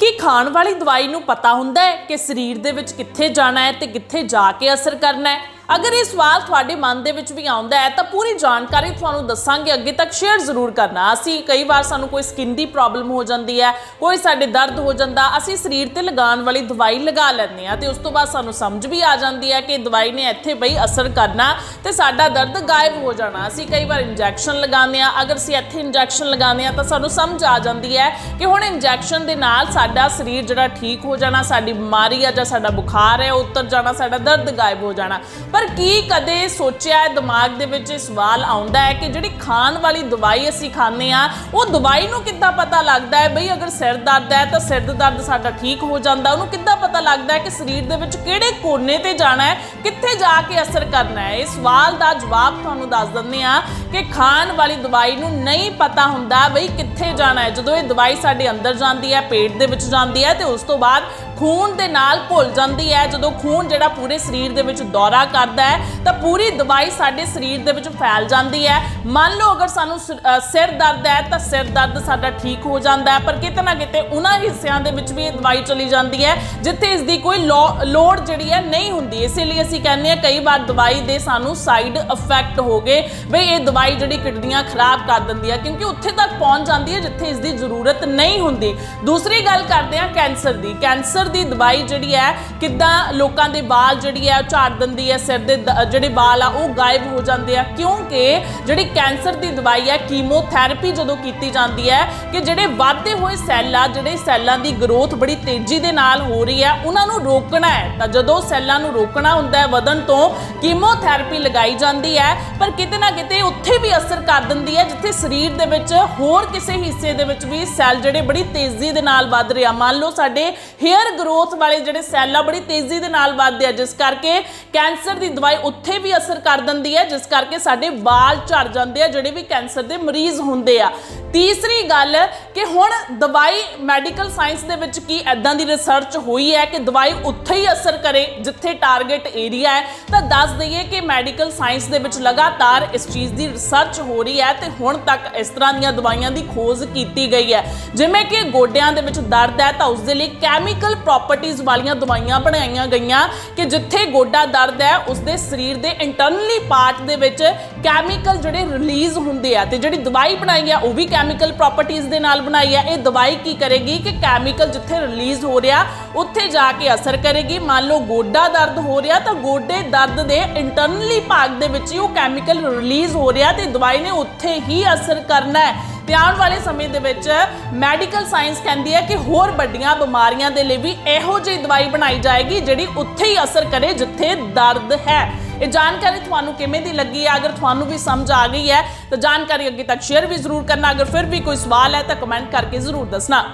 ਕੀ ਖਾਣ ਵਾਲੀ ਦਵਾਈ ਨੂੰ ਪਤਾ ਹੁੰਦਾ ਹੈ ਕਿ ਸਰੀਰ ਦੇ ਵਿੱਚ ਕਿੱਥੇ ਜਾਣਾ ਹੈ ਤੇ ਕਿੱਥੇ ਜਾ ਕੇ ਅਸਰ ਕਰਨਾ ਹੈ। ਅਗਰ ਇਹ ਸਵਾਲ ਤੁਹਾਡੇ ਮਨ ਦੇ ਵਿੱਚ ਵੀ ਆਉਂਦਾ ਹੈ, ਤਾਂ ਪੂਰੀ ਜਾਣਕਾਰੀ ਤੁਹਾਨੂੰ ਦੱਸਾਂਗੇ, ਅੱਗੇ ਤੱਕ ਸ਼ੇਅਰ ਜ਼ਰੂਰ ਕਰਨਾ। ਅਸੀਂ ਕਈ ਵਾਰ ਸਾਨੂੰ ਕੋਈ ਸਕਿਨ ਦੀ ਪ੍ਰੋਬਲਮ ਹੋ ਜਾਂਦੀ ਹੈ, ਕੋਈ ਸਾਡੇ ਦਰਦ ਹੋ ਜਾਂਦਾ, ਅਸੀਂ ਸਰੀਰ ਤੇ ਲਗਾਉਣ ਵਾਲੀ ਦਵਾਈ ਲਗਾ ਲੈਂਦੇ ਆ ਤੇ ਉਸ ਤੋਂ ਬਾਅਦ ਸਾਨੂੰ ਸਮਝ ਵੀ ਆ ਜਾਂਦੀ ਹੈ ਕਿ ਦਵਾਈ ਨੇ ਇੱਥੇ ਬਈ ਅਸਰ ਕਰਨਾ ਤੇ ਸਾਡਾ ਦਰਦ ਗਾਇਬ ਹੋ ਜਾਣਾ। ਅਸੀਂ ਕਈ ਵਾਰ ਇੰਜੈਕਸ਼ਨ ਲਗਾਉਂਦੇ ਆ ਅਗਰ ਅਸੀਂ ਇੱਥੇ ਇੰਜੈਕਸ਼ਨ ਲਗਾਉਂਦੇ ਆ ਤਾਂ ਸਾਨੂੰ ਸਮਝ ਆ ਜਾਂਦੀ ਹੈ ਕਿ ਹੁਣ ਇੰਜੈਕਸ਼ਨ ਦੇ ਨਾਲ ਸਾਡਾ ਸਰੀਰ ਜਿਹੜਾ ਠੀਕ ਹੋ ਜਾਣਾ, ਸਾਡੀ ਬਿਮਾਰੀ ਆ ਜਾਂ ਸਾਡਾ ਬੁਖਾਰ ਹੈ, ਉਹ ਉਤਰ ਜਾਣਾ, ਸਾਡਾ ਦਰਦ ਗਾਇਬ ਹੋ ਜਾਣਾ। ਪਰ ਕੀ ਕਦੇ ਸੋਚਿਆ ਦਿਮਾਗ ਦੇ ਵਿੱਚ ਇਹ ਸਵਾਲ ਆਉਂਦਾ ਹੈ ਕਿ ਜਿਹੜੀ ਖਾਣ ਵਾਲੀ ਦਵਾਈ ਅਸੀਂ ਖਾਂਦੇ ਆ ਉਹ ਦਵਾਈ ਨੂੰ ਕਿੱਦਾਂ ਪਤਾ ਲੱਗਦਾ ਹੈ? ਬਈ ਅਗਰ ਸਿਰ ਦਰਦ ਹੈ ਤਾਂ ਸਿਰ ਦਰਦ ਸਾਡਾ ਠੀਕ ਹੋ ਜਾਂਦਾ, ਉਹਨੂੰ ਕਿੱਦਾਂ ਪਤਾ ਲੱਗਦਾ ਹੈ ਕਿ ਸਰੀਰ ਦੇ ਵਿੱਚ ਕਿਹੜੇ ਕੋਨੇ ਤੇ ਜਾਣਾ ਹੈ, ਕਿੱਥੇ ਜਾ ਕੇ ਅਸਰ ਕਰਨਾ ਹੈ? ਇਸ ਸਵਾਲ ਦਾ ਜਵਾਬ ਤੁਹਾਨੂੰ ਦੱਸ ਦਿੰਦੇ ਆ ਕਿ ਖਾਣ ਵਾਲੀ ਦਵਾਈ ਨੂੰ ਨਹੀਂ ਪਤਾ ਹੁੰਦਾ ਬਈ ਕਿੱਥੇ ਜਾਣਾ ਹੈ। ਜਦੋਂ ਇਹ ਦਵਾਈ ਸਾਡੇ ਅੰਦਰ ਜਾਂਦੀ ਹੈ, ਪੇਟ ਦੇ ਵਿੱਚ ਜਾਂਦੀ ਹੈ ਤੇ ਉਸ ਤੋਂ ਬਾਅਦ ਖੂਨ ਦੇ ਨਾਲ ਭੁੱਲ ਜਾਂਦੀ ਹੈ। ਜਦੋਂ ਖੂਨ ਜਿਹੜਾ ਪੂਰੇ ਸਰੀਰ ਦੇ ਵਿੱਚ ਦੌਰਾ ਕਰਦਾ ਹੈ, ਤਾਂ ਪੂਰੀ ਦਵਾਈ ਸਾਡੇ ਸਰੀਰ ਦੇ ਵਿੱਚ ਫੈਲ ਜਾਂਦੀ ਹੈ। ਮੰਨ ਲਓ ਅਗਰ ਸਾਨੂੰ ਸ- ਸਿਰ ਦਰਦ ਹੈ, ਤਾਂ ਸਿਰ ਦਰਦ ਸਾਡਾ ਠੀਕ ਹੋ ਜਾਂਦਾ ਹੈ, ਪਰ ਕਿਤੇ ਨਾ ਕਿਤੇ ਉਹਨਾਂ ਹਿੱਸਿਆਂ ਦੇ ਵਿੱਚ ਵੀ ਇਹ ਦਵਾਈ ਚਲੀ ਜਾਂਦੀ ਹੈ, ਜਿੱਥੇ ਇਸ ਦੀ ਕੋਈ ਲੋ- ਲੋੜ ਜਿਹੜੀ ਹੈ ਨਹੀਂ ਹੁੰਦੀ। ਇਸੇ ਲਈ ਅਸੀਂ ਕਹਿੰਦੇ ਹਾਂ, ਕਈ ਵਾਰ ਦਵਾਈ ਦੇ ਸਾਨੂੰ ਸਾਈਡ ਇਫੈਕਟ ਹੋ ਗਏ ਬਈ ਇਹ ਦਵਾਈ ਜਿਹੜੀ ਕਿਡਨੀਆਂ ਖਰਾਬ ਕਰ ਦਿੰਦੀ ਹੈ, ਕਿਉਂਕਿ ਉੱਥੇ ਤੱਕ ਪਹੁੰਚ ਜਾਂਦੀ ਹੈ ਜਿੱਥੇ ਇਸ ਦੀ ਜ਼ਰੂਰਤ ਨਹੀਂ ਹੁੰਦੀ। ਦੂਸਰੀ ਗੱਲ ਕਰਦੇ ਹਾਂ ਕੈਂਸਰ ਦੀ। ਕੈਂਸਰ ਦੀ ਦਵਾਈ ਜਿਹੜੀ ਹੈ, ਕਿੱਦਾਂ ਲੋਕਾਂ ਦੇ ਵਾਲ ਜਿਹੜੀ ਹੈ ਉਹ ਝਾੜ ਦਿੰਦੀ ਹੈ, ਸਿਰ ਦੇ ਜਿਹੜੇ ਵਾਲ ਆ, ਉਹ ਗਾਇਬ ਹੋ ਜਾਂਦੇ ਆ। ਕਿਉਂਕਿ ਜਿਹੜੀ ਕੈਂਸਰ ਦੀ ਦਵਾਈ ਹੈ, ਕੀਮੋਥੈਰੇਪੀ ਜਦੋਂ ਕੀਤੀ ਜਾਂਦੀ ਹੈ, ਕਿ ਜਿਹੜੇ ਵੱਧਦੇ ਹੋਏ ਸੈੱਲ ਆ, ਜਿਹੜੇ ਸੈੱਲਾਂ ਦੀ ਗਰੋਥ ਬੜੀ ਤੇਜ਼ੀ ਦੇ ਨਾਲ ਹੋ ਰਹੀ ਹੈ, ਉਹਨਾਂ ਨੂੰ ਰੋਕਣਾ ਹੈ। ਤਾਂ ਜਦੋਂ ਸੈੱਲਾਂ ਨੂੰ ਰੋਕਣਾ ਹੁੰਦਾ ਹੈ ਵਧਣ ਤੋਂ, ਕੀਮੋਥੈਰੇਪੀ ਲਗਾਈ ਜਾਂਦੀ ਹੈ, ਪਰ ਕਿਤੇ ਨਾ ਕਿਤੇ ਉੱਥੇ ਵੀ ਅਸਰ ਕਰ ਦਿੰਦੀ ਹੈ, ਜਿੱਥੇ ਸਰੀਰ ਦੇ ਵਿੱਚ ਹੋਰ ਕਿਸੇ ਹਿੱਸੇ ਦੇ ਵਿੱਚ ਵੀ ਸੈੱਲ ਜਿਹੜੇ ਬੜੀ ਤੇਜ਼ੀ ਦੇ ਨਾਲ ਵੱਧ ਰਿਹਾ ਮੰਨ ਲਓ ਸਾਡੇ ਹੇਅਰ ਗਰੋਥ ਵਾਲੇ ਜਿਹੜੇ ਸੈੱਲ ਆ, ਬੜੀ ਤੇਜ਼ੀ ਦੇ ਨਾਲ ਵੱਧਦੇ ਆ, ਜਿਸ ਕਰਕੇ ਕੈਂਸਰ ਦੀ ਦਵਾਈ ਉੱਥੇ ਵੀ ਅਸਰ ਕਰ ਦਿੰਦੀ ਹੈ, ਜਿਸ ਕਰਕੇ ਸਾਡੇ ਵਾਲ ਝੜ ਜਾਂਦੇ ਆ, ਜਿਹੜੇ ਵੀ ਕੈਂਸਰ ਦੇ ਮਰੀਜ਼ ਹੁੰਦੇ ਆ। ਤੀਸਰੀ ਗੱਲ ਕਿ ਹੁਣ ਦਵਾਈ ਮੈਡੀਕਲ ਸਾਇੰਸ ਦੇ ਵਿੱਚ ਕੀ ਐਦਾਂ ਦੀ ਰਿਸਰਚ ਹੋਈ ਹੈ ਕਿ ਦਵਾਈ ਉੱਥੇ ਹੀ ਅਸਰ ਕਰੇ, ਜਿੱਥੇ ਟਾਰਗੇਟ ਏਰੀਆ ਹੈ। ਤਾਂ ਦੱਸ ਦਈਏ ਕਿ ਮੈਡੀਕਲ ਸਾਇੰਸ ਦੇ ਵਿੱਚ ਲਗਾਤਾਰ ਇਸ ਚੀਜ਼ ਦੀ ਰਿਸਰਚ ਹੋ ਰਹੀ ਹੈ ਤੇ ਹੁਣ ਤੱਕ ਇਸ ਤਰ੍ਹਾਂ ਦੀਆਂ ਦਵਾਈਆਂ ਦੀ ਖੋਜ ਕੀਤੀ ਗਈ ਹੈ। ਜਿਵੇਂ ਕਿ ਗੋਡਿਆਂ ਦੇ ਵਿੱਚ ਦਰਦ ਹੈ, ਤਾਂ ਉਸ ਦੇ ਲਈ ਕੈਮੀਕਲ ਪ੍ਰੋਪਰਟੀਆਂ ਵਾਲੀਆਂ ਦਵਾਈਆਂ ਬਣਾਈਆਂ ਗਈਆਂ ਕਿ ਜਿੱਥੇ ਗੋਡਾ ਦਰਦ ਹੈ, ਉਸਦੇ ਸਰੀਰ ਦੇ ਇੰਟਰਨਲੀ ਪਾਰਟ ਦੇ ਵਿੱਚ ਕੈਮੀਕਲ ਜਿਹੜੇ ਰਿਲੀਜ਼ ਹੁੰਦੇ ਆ ਤੇ ਜਿਹੜੀ ਦਵਾਈ ਬਣਾਈ ਆ, ਉਹ ਵੀ ਕੈਮੀਕਲ ਪ੍ਰੋਪਰਟੀਆਂ ਦੇ ਨਾਲ ਬਣਾਈ ਆ। ਇਹ ਦਵਾਈ ਕੀ ਕਰੇਗੀ ਕਿ ਕੈਮੀਕਲ ਜਿੱਥੇ ਰਿਲੀਜ਼ ਹੋ ਰਿਹਾ, ਉੱਥੇ ਜਾ ਕੇ ਅਸਰ ਕਰੇਗੀ। ਮੰਨ ਲਓ ਗੋਡਾ ਦਰਦ ਹੋ ਰਿਹਾ, ਤਾਂ ਗੋਡੇ ਦਰਦ ਦੇ ਇੰਟਰਨਲੀ ਭਾਗ ਦੇ ਵਿੱਚ ਹੀ ਉਹ ਕੈਮੀਕਲ ਰਿਲੀਜ਼ ਹੋ ਰਿਹਾ ਤੇ ਦਵਾਈ ਨੇ ਉੱਥੇ ਹੀ ਅਸਰ ਕਰਨਾ ਹੈ। ਤੇ ਆਉਣ ਵਾਲੇ ਸਮੇਂ ਦੇ ਵਿੱਚ ਮੈਡੀਕਲ ਸਾਇੰਸ ਕਹਿੰਦੀ ਹੈ ਕਿ ਹੋਰ ਵੱਡੀਆਂ ਬਿਮਾਰੀਆਂ ਦੇ ਲਈ ਵੀ ਇਹੋ ਜਿਹੀ ਦਵਾਈ ਬਣਾਈ ਜਾਏਗੀ ਜਿਹੜੀ ਉੱਥੇ ਹੀ ਅਸਰ ਕਰੇ, ਜਿੱਥੇ ਦਰਦ ਹੈ। ਇਹ ਜਾਣਕਾਰੀ ਤੁਹਾਨੂੰ ਕਿਵੇਂ ਦੀ ਲੱਗੀ ਹੈ? ਅਗਰ ਤੁਹਾਨੂੰ ਵੀ ਸਮਝ ਆ ਗਈ ਹੈ, ਤਾਂ ਜਾਣਕਾਰੀ ਅੱਗੇ ਤੱਕ ਸ਼ੇਅਰ ਵੀ ਜ਼ਰੂਰ ਕਰਨਾ। ਅਗਰ ਫਿਰ ਵੀ ਕੋਈ ਸਵਾਲ ਹੈ, ਤਾਂ ਕਮੈਂਟ ਕਰਕੇ ਜ਼ਰੂਰ ਦੱਸਣਾ।